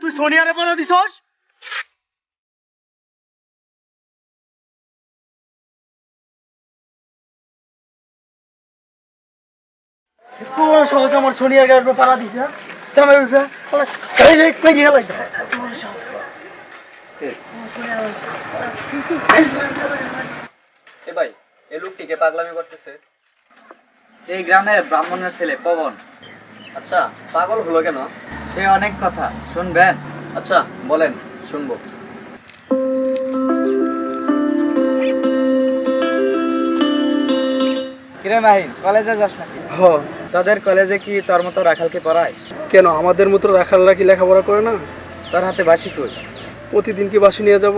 তুই সোনিয়ারে বলে দিছস? সহজ আমার সোনিয়ার উপর পাড়া দিছে? তেমন উঠে, বলে, এই রে, এই গিয়ে লাগছে। এ ভাই এই লোকটিকে পাগলামি করতেছে? এই গ্রামের ব্রাহ্মণের ছেলে পবন। আচ্ছা পাগল হলো কেন? সে অনেক কথা শুনবেন? আচ্ছা বলেন শুনব। কিরে মাহিন কলেজে যাস নাকি? তোদের কলেজে কি তোর মতো রাখালকে পড়ায়? কেন? আমাদের মতো রাখালরা কি লেখাপড়া করে না? তার হাতে বাসি কই? প্রতিদিন কি বাসি নিয়ে যাব?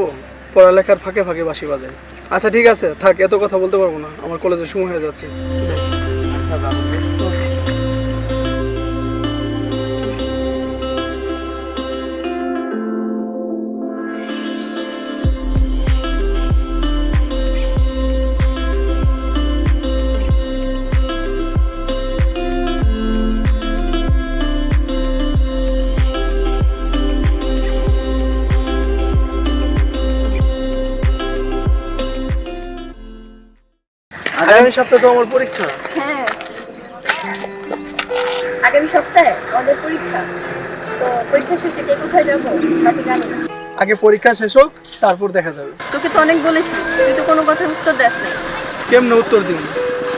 পড়ালেখার ফাঁকে ফাঁকে বাসি বাজে আচ্ছা ঠিক আছে থাক এত কথা বলতে পারব না। আমার কলেজে সময় হয়ে যাচ্ছে। আচ্ছা আগামী সপ্তাহে তো আমার পরীক্ষা। হ্যাঁ। আগামী সপ্তাহে আমাদের পরীক্ষা। তো পরীক্ষা শেষে কে কোথায় যাব? তা জানি না। আগে পরীক্ষা শেষ হোক তারপর দেখা যাবে। তোকে তো অনেক বলেছি তুই তো কোনো কথার উত্তর দেস না কেমনে উত্তর দিন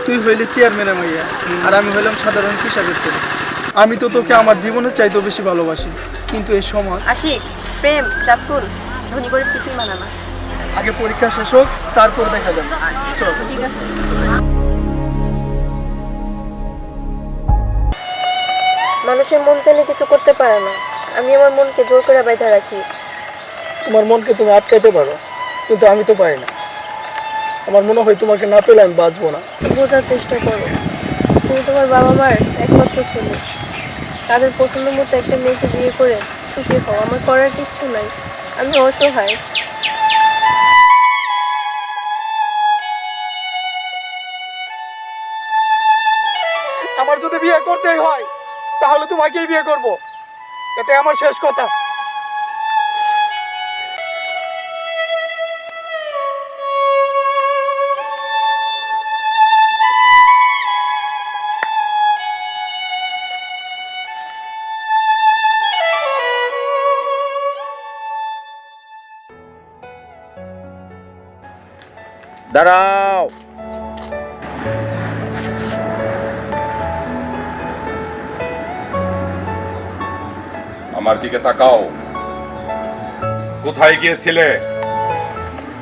তুই হইলি চেয়ারম্যানের মাইয়া আর আমি হইলাম সাধারণ কৃষকের ছেলে। আমি তো তোকে আমার জীবনের চাইতেও বেশি ভালোবাসি। কিন্তু এই সময় আশিক প্রেম চাঁদপুর ধনী করে কিছুই মানা না আগে পরীক্ষা শেষ হোক তারপর দেখা যাবে। চল। ঠিক আছে। মানুষের মন চাইলে কিছু করতে পারে না। আমি আমার মনকে জোর করে বাইধা রাখি। তোমার মনকে তুমি আটকাইতে পারো কিন্তু আমি তো পারি না। আমার মনে হয় তোমাকে না পেলে আমি বাঁচবো না। বোঝার চেষ্টা করো। তুমি তোমার বাবা মার একমাত্র ছেলে। তাদের পছন্দ মতো একটা মেয়েকে বিয়ে করে সুখী হও। আমার করার কিচ্ছু নাই। আমি অসহায়। তাহলে তোমাকেই বিয়ে করব। এটাই আমার শেষ কথা। দাঁড়াও। আমার দিকে তাকাও। কোথায় গিয়েছিলে?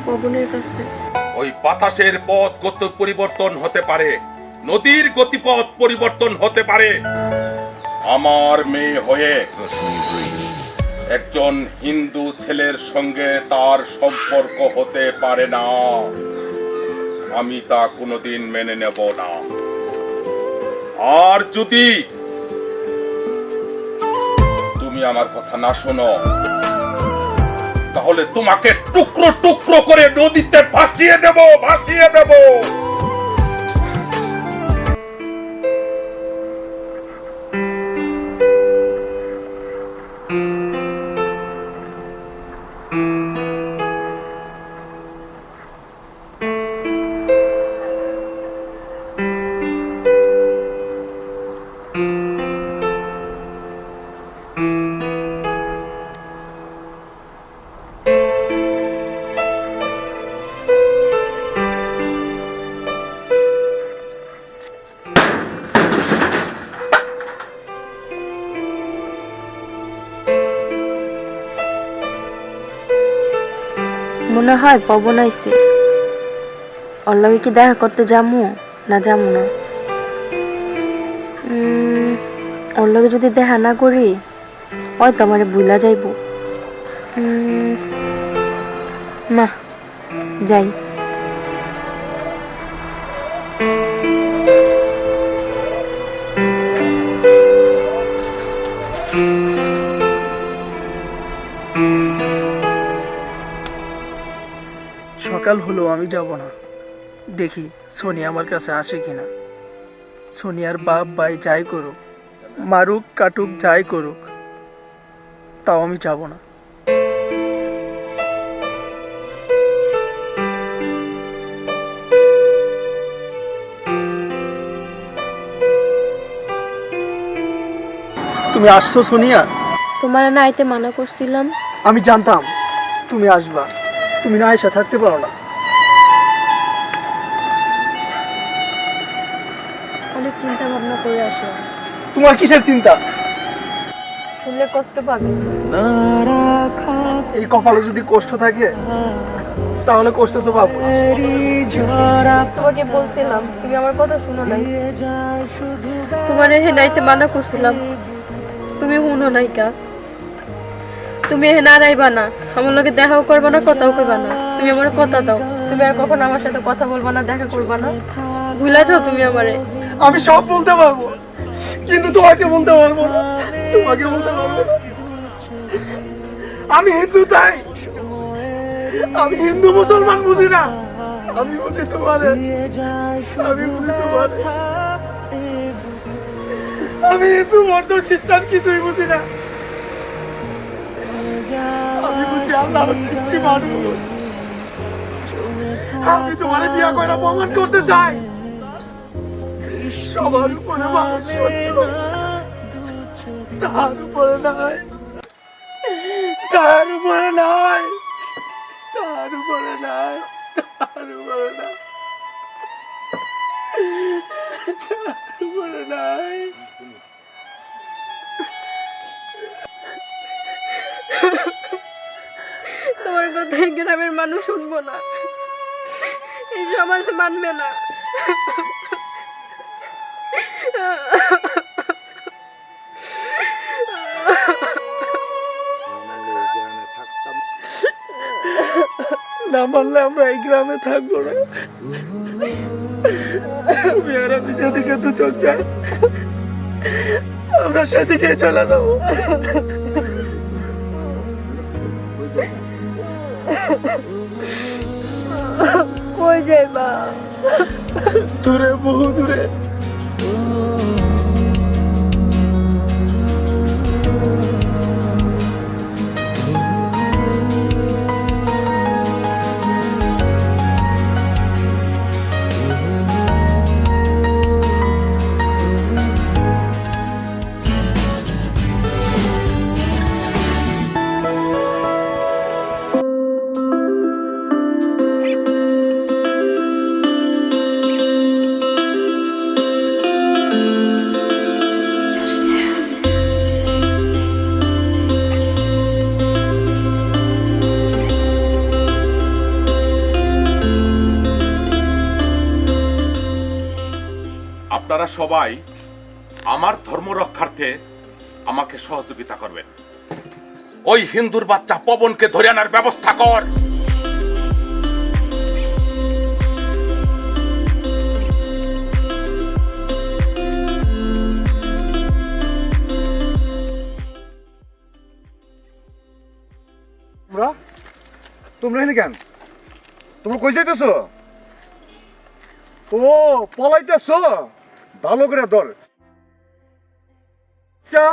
পবনের কাছে। ওই বাতাসের পথ কত পরিবর্তন হতে পারে? নদীর গতিপথ পরিবর্তন হতে পারে? আমার মেয়ে হয়ে একজন হিন্দু ছেলের সঙ্গে তার সম্পর্ক হতে পারে না। আমি তা কোনোদিন মেনে নেব না। আর যদি তুমি আমার কথা না শোনো। তাহলে তোমাকে টুকরো টুকরো করে নদীতে ভাসিয়ে দেব ভাসিয়ে দেব। মনে হয় পবন আইছে। ওর লগে কি দেখা করতে যামু না যামু না? ওর লগে যদি দেখা না করি, হয়তো আমারে বুইলা যাইব। না, যাই। সকাল হলো আমি যাব না। দেখি সোনিয়া আমার কাছে আসে কিনা। সোনিয়ার বাপ ভাই যাই করুক মারুক কাটুক যাই করুক তাও আমি যাব না। তুমি আসছো সোনিয়া? তোমার না আইতে মানা করছিলাম। আমি জানতাম তুমি আসবা। তুমি না এসে থাকতে পারো না। চিন্তা ভাবনা করে আসো। তোমার কিসের চিন্তা? শুনলে কষ্ট পাবে। এই কপালে যদি কষ্ট থাকে তাহলে কষ্ট তো পাবো। তোমাকে বলছিলাম তুমি আমার কথা শুনো নাই। তোমার এহে নাইতে মানা করছিলাম। তুমি শুনো নাই কা তুমি এহে নাড়াইবা না। আমার লগে দেখাও করবা না কথাও কইবা না। তুমি আমার কথা দাও। তুমি আর কখন আমার সাথে কথা বলবা না দেখা করবা না। ভুলে যাও তুমি আমারে। আমি সব বলতে পারব। কিন্তু তোমাকে বলতে পারব না। তোমাকে বলতে পারব আমি হিন্দু তাই। আমি হিন্দু মুসলমান বুঝি না। আমি বুঝি তোমারে আমি বুঝি তোমারে আমি হিন্দু বৌদ্ধ খ্রিস্টান কিছুই বুঝি না। আমি বুঝি আল্লাহর সৃষ্টি মানুষ। আমি তোমারে বিয়া করে প্রমাণ করতে চাই। সবার উপরে তার উপরে নয়। তার উপরে নয়। তার উপরে নয়। তার উপরে নয়। তার নয়। তোমার কথা গ্রামের মানুষ শুনব না। এই সমাজ মানবে না। না মানলে আমরা এই গ্রামে থাকব না। তুমি আর আমি যেদিকে দু চোখ যাই আমরা সেদিকে চলে যাব। কই যাইবা? দূরে বহু দূরে। Ooh. আপনারা সবাই আমার ধর্ম রক্ষার্থে আমাকে সহযোগিতা করবেন। ওই হিন্দুর বাচ্চা পবনকে ধরে আনার ব্যবস্থা কর। তোমরা? কই যাইতেছো? ও, পলাইতেছো? ভালো করে আচ্ছা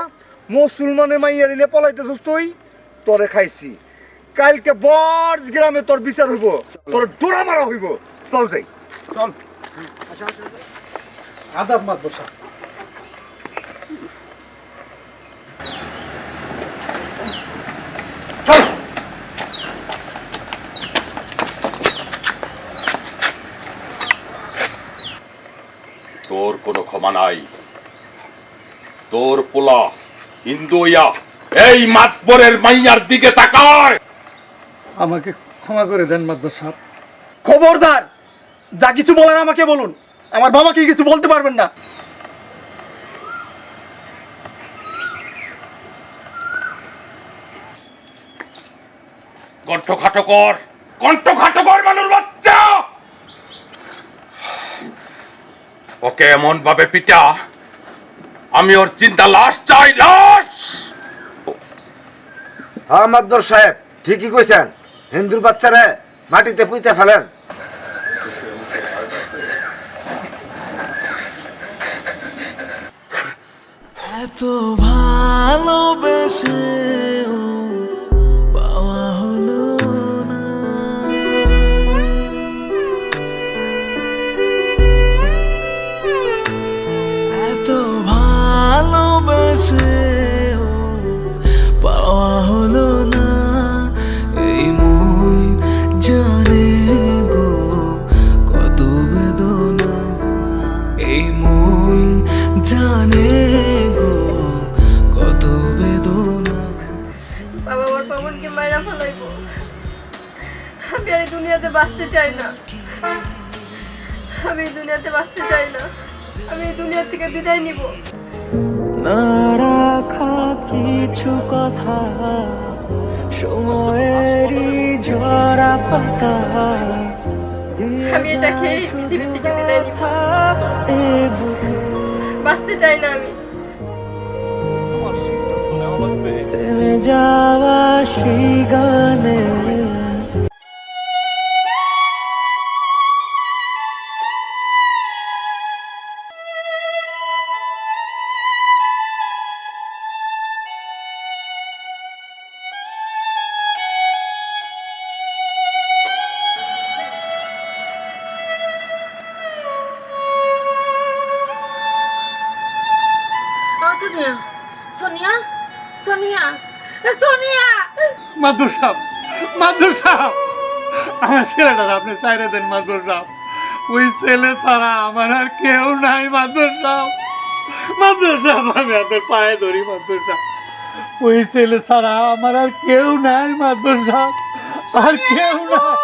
মুসলমানের মাইয়ারি নে পলাইতে তুই? তোরে খাইছি। কালকে বর্জ গ্রামে তোর বিচার হইব। তোর ডোরা মারা হইব। চল যাই। চল। আদাব মাত বসা তোর কোনো ক্ষমা নাই। তোর পোলা হিন্দু এই মাতবরের মাইয়ার দিকে তাকায়। আমাকে ক্ষমা করে দেন মাদ্রাস সাহেব। খবরদার যা কিছু বলার আমাকে বলুন। আমার বাবাকে কিছু বলতে পারবেন না। কণ্ঠ খাটো কর কণ্ঠ খাটো কর মানুষ বাচ্চা ওকে এমন ভাবে পিটা আমি ওর চিন্তা লাশ চাই লাশ! হ্যাঁ মাদ্দর সাহেব ঠিকই কইছেন হিন্দুর বাচ্চারে মাটিতে পুঁতে ফেলেন। এত ভালোবেসে বাঁচতে চাই না। আমি দুনিয়াতে বাঁচতে চাই না। আমি দুনিয়া থেকে বিদায় নিব। না রাখা কিছু কথা সময়েরই ঝরা পাতা। আমি এটা খেয়ে পৃথিবী থেকে বিদায় নিব। বাঁচতে চাই না আমি। যাওয়া সেই গানে মাদুর সাহেব আমার ছেলেটা আপনি চাইরে দেন মাদুর সাহেব ওই ছেলে ছাড়া আমার আর কেউ নাই মাদুর সাহেব মাদুর সাহেব আমি আপনার পায়ে ধরি মাদুর সাহেব ওই ছেলে ছাড়া আমার আর কেউ নাই মাদুর সাহেব আর কেউ নাই।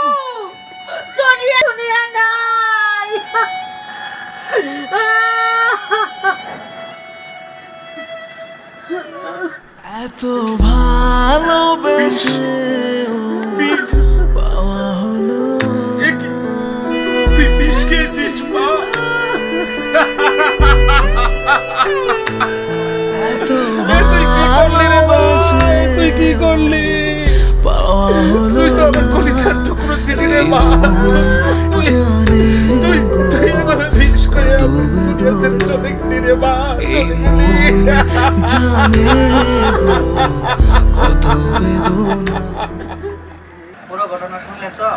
সোনিয়া সোনিয়া নাই। এত ভালোবেসে পাওয়া হলো তুই বিষ খেয়েছিস মা এত? ভালোবেসে তুই কি করলি পাওয়া হলো তুই তো আমার কলিজার টুকরো ছিলি রে মা রে মা জানে কত বেদনা। পুরো ঘটনা শুনলেন তো